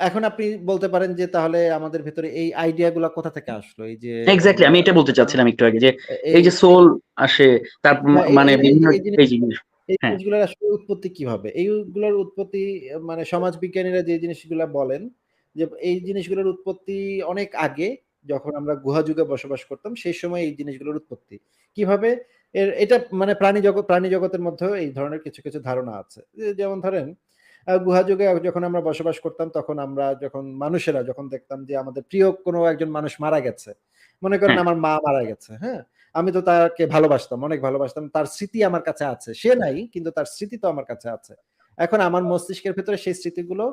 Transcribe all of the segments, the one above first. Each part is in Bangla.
এখন আপনি বলতে পারেন যে তাহলে আমাদের ভেতরে এই আইডিয়া গুলা কোথা থেকে আসলো? এই যে এক্সাক্টলি আমি এটা বলতে চাচ্ছিলাম একটু আগে যে এই যে সোল আসে তার মানে বিভিন্ন এই জিনিস এই হ্যাঁ। জিনিসগুলোর আসলে উৎপত্তি কীভাবে? এইগুলোর উৎপত্তি মানে সমাজবিজ্ঞানীরা যে জিনিসগুলা বলেন যে এই জিনিসগুলোর উৎপত্তি অনেক আগে যখন আমরা গুহা যুগে বসবাস করতাম সেই সময় এই জিনিসগুলোর উৎপত্তি। কীভাবে? এর এটা মানে প্রাণী জগৎ প্রাণী জগতের মধ্যেও এই ধরনের কিছু, কিছু ধারণা আছে। যেমন ধরেন আ গুহা যুগে যখন আমরা বসবাস করতাম তখন আমরা যখন মানুষেরা যখন দেখতাম যে আমাদের প্রিয় কোনো একজন মানুষ মারা গেছে। মনে করেন হ্যাঁ। আমার মা মারা গেছে, হ্যাঁ? আমি তো তাকে ভালোবাসতাম, অনেক ভালোবাসতাম। তার স্মৃতি আমার কাছে আছে। সে নাই কিন্তু তার স্মৃতি তো আমার কাছে আছে। এখন আমার মস্তিষ্কের ভেতরে সেই স্মৃতিগুলো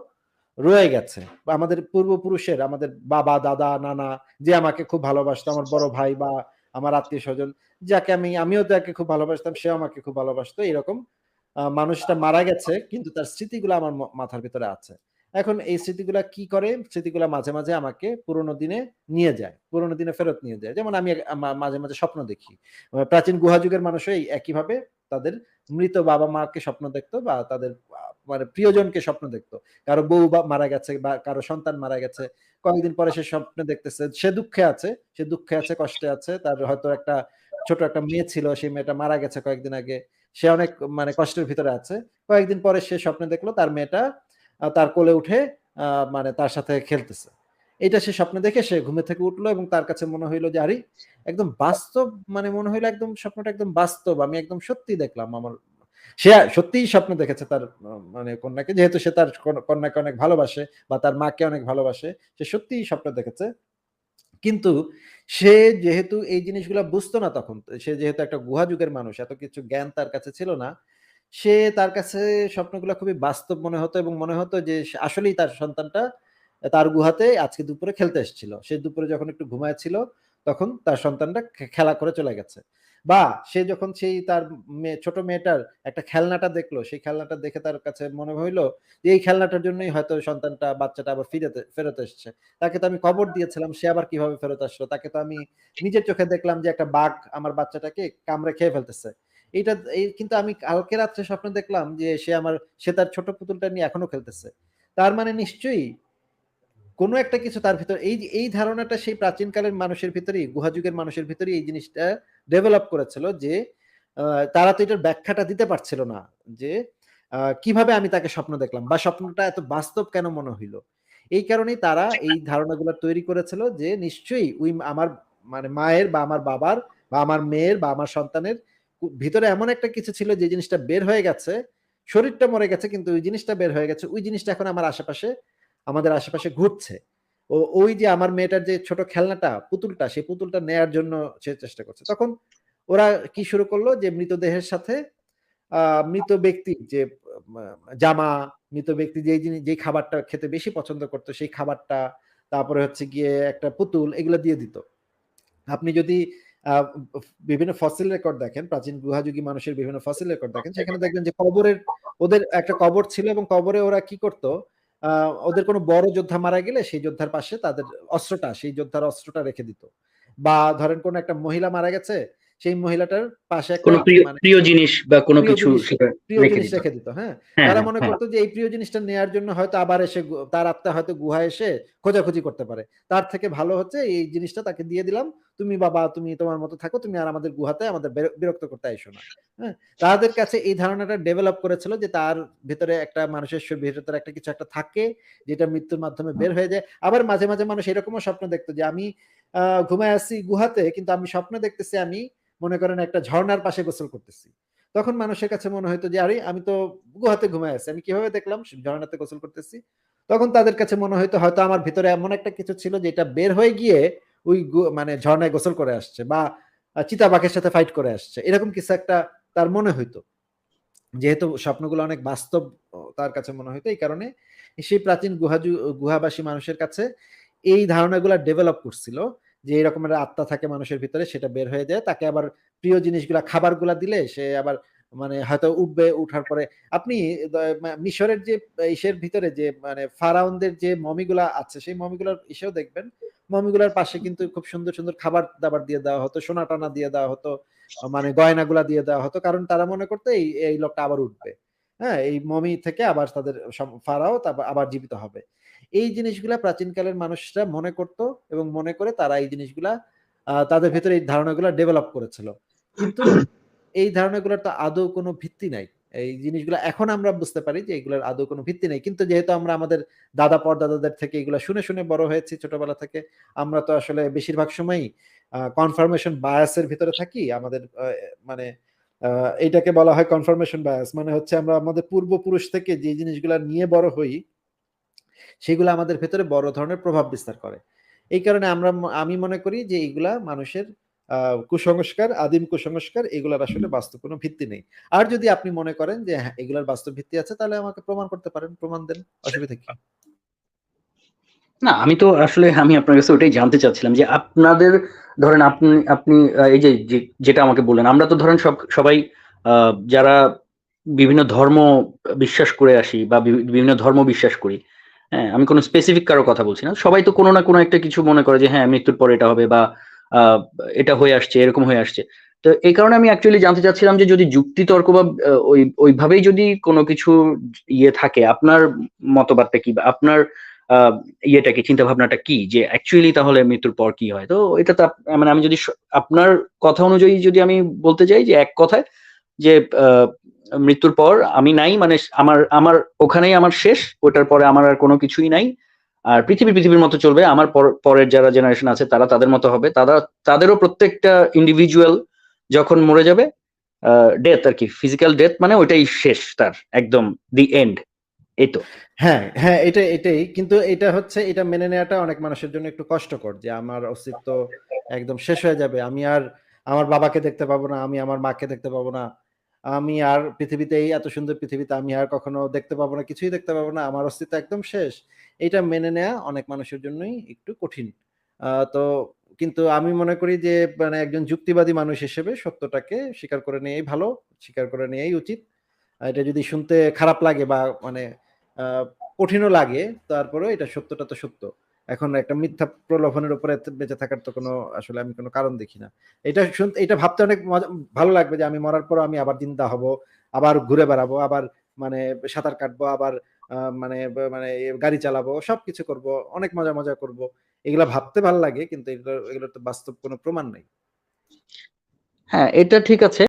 রয়ে গেছে। আমাদের পূর্বপুরুষের আমাদের বাবা, দাদা, নানা যে আমাকে খুব ভালোবাসতো, আমার বড় ভাই বা আমার আত্মীয় স্বজন যাকে আমি আমিও তাকে খুব ভালোবাসতাম, সেও আমাকে খুব ভালোবাসতো। এরকম মানুষটা মারা গেছে কিন্তু তার স্মৃতিগুলো আমার মাথার ভিতরে আছে। এখন এই স্মৃতিগুলা কি করে? স্মৃতিগুলা মাঝে, মাঝে আমাকে পুরোনো দিনে নিয়ে যায়। পুরোনো দিনে ফেরত নিয়ে যায়। যেমন আমি মাঝে, মাঝে স্বপ্ন দেখি। প্রাচীন গুহা যুগের মানুষও এই একইভাবে তাদের মৃত বাবা-মাকে স্বপ্ন দেখতো বা তাদের মানে প্রিয়জনকে স্বপ্ন দেখতো। কারও বউ বা মারা গেছে বা কারও সন্তান মারা গেছে। কয়েকদিন পরে সে স্বপ্নে দেখতেছে। সে দুঃখে আছে, সে দুঃখে আছে, কষ্টে আছে। তার হয়তো একটা ছোট একটা মেয়ে ছিল। সেই মেয়েটা মারা গেছে কয়েকদিন আগে। সে অনেক মানে কষ্টের ভিতরে আছে। কয়েকদিন পরে সে স্বপ্নে দেখল তার মেয়েটা তার কোলে উঠে মানে তার সাথে খেলতেছে। এটা সে স্বপ্নে দেখে সে ঘুমে থেকে উঠল এবং তার কাছে মনে হইল যে, আরে, একদম বাস্তব মানে মনে হইল একদম স্বপ্নটা একদম বাস্তব। আমি একদম সত্যি দেখলাম আমার সে সত্যিই স্বপ্ন দেখেছে তার মানে কন্যাকে, যেহেতু সে তার কন, কন্যাকে অনেক ভালোবাসে বা তার মাকে অনেক ভালোবাসে। সে সত্যিই স্বপ্ন দেখেছে। কিন্তু সে যেহেতু এই জিনিসগুলা বুঝতো না তখন। সে যেহেতু একটা গুহা যুগের মানুষ, এত কিছু জ্ঞান তার কাছে ছিল না। সে তার কাছে স্বপ্নগুলা খুবই বাস্তব মনে হতো এবং মনে হতো যে আসলেই তার সন্তানটা তার গুহাতে আজকে দুপুরে খেলতে এসেছিল। সে দুপুরে যখন একটু ঘুমায় ছিল, তখন তার সন্তানটা খেলা করে চলে গেছে। বা সে যখন সেই তার মেয়ে ছোট মেয়েটার একটা খেলনাটা দেখল, সেই খেলনাটা দেখে তার কাছে মনে হইল যে এই খেলনাটার জন্যই হয়তো সন্তানটা বাচ্চাটা আবার ফিরেতে ফেরত এসছে। তাকে তো আমি কবর দিয়েছিলাম, সে আবার কীভাবে ফেরত আসলো? তাকে তো আমি নিজের চোখে দেখলাম যে একটা বাঘ আমার বাচ্চাটাকে কামড়ে খেয়ে ফেলতেছে। এইটা এই কিন্তু আমি কালকে রাত্রে স্বপ্নে দেখলাম যে সে আমার সে তার ছোট পুতুলটা নিয়ে এখনও খেলতেছে। তার মানে নিশ্চয়ই কোনো একটা কিছু তার ভিতরে, এই এই ধারণাটা সেই প্রাচীনকালের মানুষের ভিতরেই গুহা যুগের মানুষের ভিতরে এই জিনিসটা ডেভেলপ করেছিল যে তারা তো এটার ব্যাখ্যাটা দিতে পারছিল না। যে কীভাবে আমি তাকে স্বপ্ন দেখলাম বা স্বপ্নটা এত বাস্তব কেন মনে হইল? এই কারণেই তারা এই ধারণাগুলো তৈরি করেছিল যে, নিশ্চয়ই ওই আমার মানে মায়ের বা আমার বাবার বা আমার মেয়ের বা আমার সন্তানের ভিতরে এমন একটা কিছু ছিল যে, জিনিসটা বের হয়ে গেছে। শরীরটা মরে গেছে, কিন্তু ওই জিনিসটা বের হয়ে গেছে। ওই জিনিসটা এখন আমার আশেপাশে আমাদের আশেপাশে ঘুরছে। ও ওই যে আমার মেয়েটার যে ছোট খেলনাটা, পুতুলটা, সেই পুতুলটা নেয়ার জন্য সে চেষ্টা করছে। তখন ওরা কি শুরু করল যে মৃতদেহের সাথে মৃত ব্যক্তির যে জামা, মৃত ব্যক্তি যেই জিনিস যেই খাবারটা খেতে বেশি পছন্দ করত সেই খাবারটা, তারপরে হচ্ছে গিয়ে একটা পুতুল এগুলা দিয়ে দিত। আপনি যদি বিভিন্ন ফসিল রেকর্ড দেখেন, প্রাচীন গুহাযুগী মানুষের বিভিন্ন ফসিল রেকর্ড দেখেন, সেখানে দেখবেন যে কবরের ওদের একটা কবর ছিল এবং কবরে ওরা কি করত? ওদের কোনো বড় যোদ্ধা মারা গেলে সেই যোদ্ধার পাশে তাদের অস্ত্রটা, সেই যোদ্ধার অস্ত্রটা রেখে দিত। বা ধরেন কোন একটা মহিলা মারা গেছে, সেই মহিলাটার পাশে কোন প্রিয় মানে জিনিস বা কোন প্রিয় কিছু প্রিয় জিনিস রেখে দিত, হ্যাঁ? হ্যাঁ, তারা হ্যাঁ, মনে হ্যাঁ। করত যে এই প্রিয় জিনিসটা নেয়ার জন্য হয়তো আবার এসে তার আত্মা হয়তো গুহায় এসে খোঁজাখুঁজি করতে পারে। তার থেকে ভালো হচ্ছে এই জিনিসটা তাকে দিয়ে দিলাম। তুমি বাবা তুমি তোমার মতো থাকো। তুমি আর আমাদের গুহাতে আমাদের বিরক্ত করতে আইসো না। হ্যাঁ? তাদের কাছে এই ধারণাটা ডেভেলপ করেছিল যে তার ভেতরে একটা মানুষের ভেতরে একটা কিছু একটা থাকে যেটা মৃত্যুর মাধ্যমে বের হয়ে যায়। আবার মাঝে, মাঝে মানুষ এরকমও স্বপ্ন দেখতো যে আমি আ ঘুমায়ে আছি গুহাতে কিন্তু আমি স্বপ্ন দেখতেছি আমি মনে করেন একটা ঝর্ণার পাশে গোসল করতেছি। তখন মানুষের কাছে মনে হইতো যে, আরে, আমি তো গুহাতে ঘুমায়ে আছি। আমি কীভাবে দেখলাম ঝর্ণাতে গোসল করতেছি? তখন তাদের কাছে মনে হইতো হয়তো আমার ভিতরে এমন একটা কিছু ছিল যেটা বের হয়ে গিয়ে ওই মানে ঝর্ণায় গোসল করে আসছে বা চিতাবাঘের সাথে ফাইট করে আসছে। এরকম কিছু একটা তার মনে হইতো। যেহেতু স্বপ্নগুলো অনেক বাস্তব তার কাছে মনে হইতো এই কারণে সেই প্রাচীন গুহাজু, গুহাবাসী মানুষের কাছে এই ধারণাগুলা ডেভেলপ করছিল যে এরকম আত্মা থাকে মানুষের ভিতরে সেটা বের হয়ে যায়। তাকে আবার প্রিয় জিনিসগুলা খাবারগুলা দিলে সে আবার মানে হয়তো উঠবে, উঠার পরে আপনি মিশরের যে ইসের ভিতরে যে মানে ফারাওনদের যে মমিগুলা আছে সেই মমিগুলার ইসেও দেখবেন। মমিগুলার পাশে কিন্তু খুব সুন্দর, সুন্দর খাবার-দাবার দিয়ে দেওয়া হতো, সোনা টানা দিয়ে দেওয়া হতো। মানে গয়নাগুলা দিয়ে দেওয়া হতো। কারণ তারা মনে করত এই, এই লোকটা আবার উঠবে। হ্যাঁ? এই মমি থেকে আবার তাদের ফারাও আবার জীবিত হবে। এই জিনিসগুলা প্রাচীনকালের মানুষরা মনে করত এবং মনে করে তারা এই জিনিসগুলা তাদের ভেতরে এই ধারণাগুলো ডেভেলপ করেছিল। কিন্তু এই ধারণাগুলোর তো আদৌ কোনো ভিত্তি নাই। এই জিনিসগুলো এখন আমরা বুঝতে পারি যে এগুলোর আদৌ কোনো ভিত্তি নেই। কিন্তু যেহেতু আমরা আমাদের দাদা পরদাদাদের থেকে এগুলো শুনে শুনে বড় হয়েছি ছোটবেলা থেকে আমরা তো আসলে বেশিরভাগ সময়ই কনফার্মেশন বায়াসের ভিতরে থাকি। আমাদের মানে আহ, এইটাকে বলা হয় কনফার্মেশন বায়াস মানে হচ্ছে আমরা আমাদের পূর্বপুরুষ থেকে যে জিনিসগুলো নিয়ে বড় হই সেগুলো আমাদের ভেতরে বড় ধরনের প্রভাব বিস্তার করে। এই কারণে আমরা আমি মনে করি যে এইগুলা মানুষের কুসংস্কার, আদিম কুসংস্কার, এগুলার আসলে বাস্তব কোনো ভিত্তি নেই। আর যদি আপনি মনে করেন যে হ্যাঁ এগুলার বাস্তব ভিত্তি আছে, তাহলে আমাকে প্রমাণ করতে পারেন, প্রমাণ দেন, অসুবিধা কি? না, আমি তো আসলে, আমি আপনার কাছে ওটাই জানতে চাচ্ছিলাম যে আপনাদের, ধরেন আপনি আপনি এই যে যেটা আমাকে বললেন, আমরা তো ধরেন সব, সবাই যারা বিভিন্ন ধর্ম বিশ্বাস করে আসি বা বিভিন্ন ধর্ম বিশ্বাস করি হ্যাঁ আমি কোনো স্পেসিফিক কারও কথা বলছি না। সবাই তো কোনো না কোনো একটা কিছু মনে করে যে হ্যাঁ মৃত্যুর পর এটা হবে বা এটা হয়ে আসছে, এরকম হয়ে আসছে। তো এই কারণে আমি অ্যাকচুয়ালি জানতে চাচ্ছিলাম যে, যদি যুক্তি তর্ক বা ওই, ওইভাবেই যদি কোনো কিছু ইয়ে থাকে, আপনার মতবাদটা কি বা, আপনার ইয়েটা কি চিন্তা ভাবনাটা কি? যে অ্যাকচুয়ালি তাহলে মৃত্যুর পর কি হয়? তো এটা তো মানে আমি যদি আপনার কথা অনুযায়ী যদি আমি বলতে চাই যে, এক কথায় যে মৃত্যুর পর আমি নাই মানে আমার আমার, ওখানেই আমার শেষ, ওটার পরে আমার আর কোনো কিছুই নাই। আর পৃথিবী, পৃথিবীর মতো চলবে, আমার পর- পরের যারা জেনারেশন আছে, তারা তাদের মতো হবে। তারা, তাদেরও প্রত্যেকটা ইন্ডিভিজুয়াল যখন মরে যাবে ডেথ আর কি ফিজিক্যাল ডেথ মানে ওইটাই শেষ তার, একদম দি এন্ড এই তো। হ্যাঁ হ্যাঁ এটা এটাই। কিন্তু এটা হচ্ছে, এটা মেনে নেওয়াটা অনেক মানুষের জন্য একটু কষ্টকর যে আমার অস্তিত্ব একদম শেষ হয়ে যাবে। আমি আর আমার বাবাকে দেখতে পাবো না, আমি আমার মাকে দেখতে পাবো না আমি আর পৃথিবীতে এই এত সুন্দর পৃথিবীতে আমি আর কখনো দেখতে পাবো না, কিছুই দেখতে পাবো না। আমার অস্তিত্ব একদম শেষ। এটা মেনে নেওয়া অনেক মানুষের জন্যই একটু কঠিন। তো কিন্তু আমি মনে করি যে মানে একজন যুক্তিবাদী মানুষ হিসেবে সত্যটাকে স্বীকার করে নেওয়াই ভালো, স্বীকার করে নেওয়াই উচিত। এটা যদি শুনতে খারাপ লাগে বা মানে কঠিনও লাগে, তারপরেও এটা সত্যটা তো সত্য। এখন একটা মিথ্যা প্রলোভনের উপরে বেঁচে থাকার তো কোনো, আসলে আমি কোনো কারণ দেখি না। এটা শুনতে এটা ভাবতে অনেক ভালো লাগবে যে আমি মরার পর আমি আবার জিন্দা হব, আবার ঘুরে বেড়াবো, আবার মানে সাঁতার কাটবো, আবার মানে মানে গাড়ি চালাবো, সবকিছু করব, অনেক মজা মজা করব। এগুলা ভাবতে ভালো লাগে, কিন্তু এগুলো, এগুলোর তো বাস্তব কোনো প্রমাণ নাই। হ্যাঁ এটা ঠিক আছে।